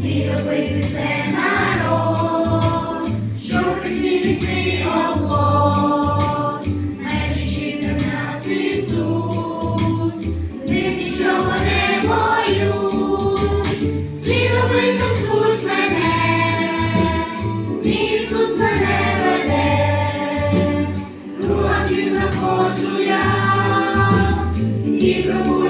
світовий це народ, що в Христі міцний оплот, найчищий в нас Ісус, з нічого не боюсь, слідовитом звуть мене, мій мене веде, кругом знаходжу я, і крокую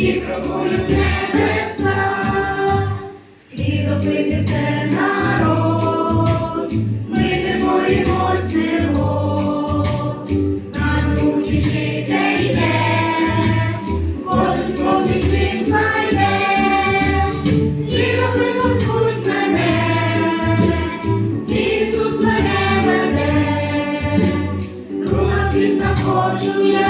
і крокують небеса, слідом народ, ми не боїмось зло, знануть жити йде, кожен зробить він знайде, слідом мене, Ісус мене друга світ знаходжу я.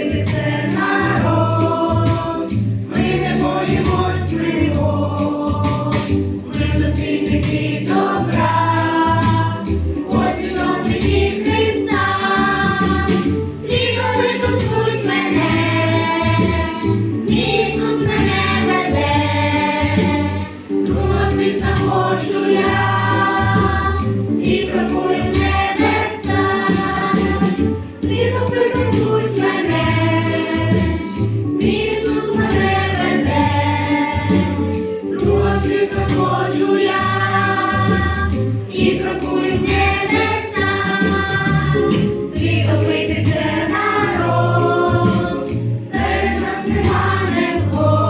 Oh.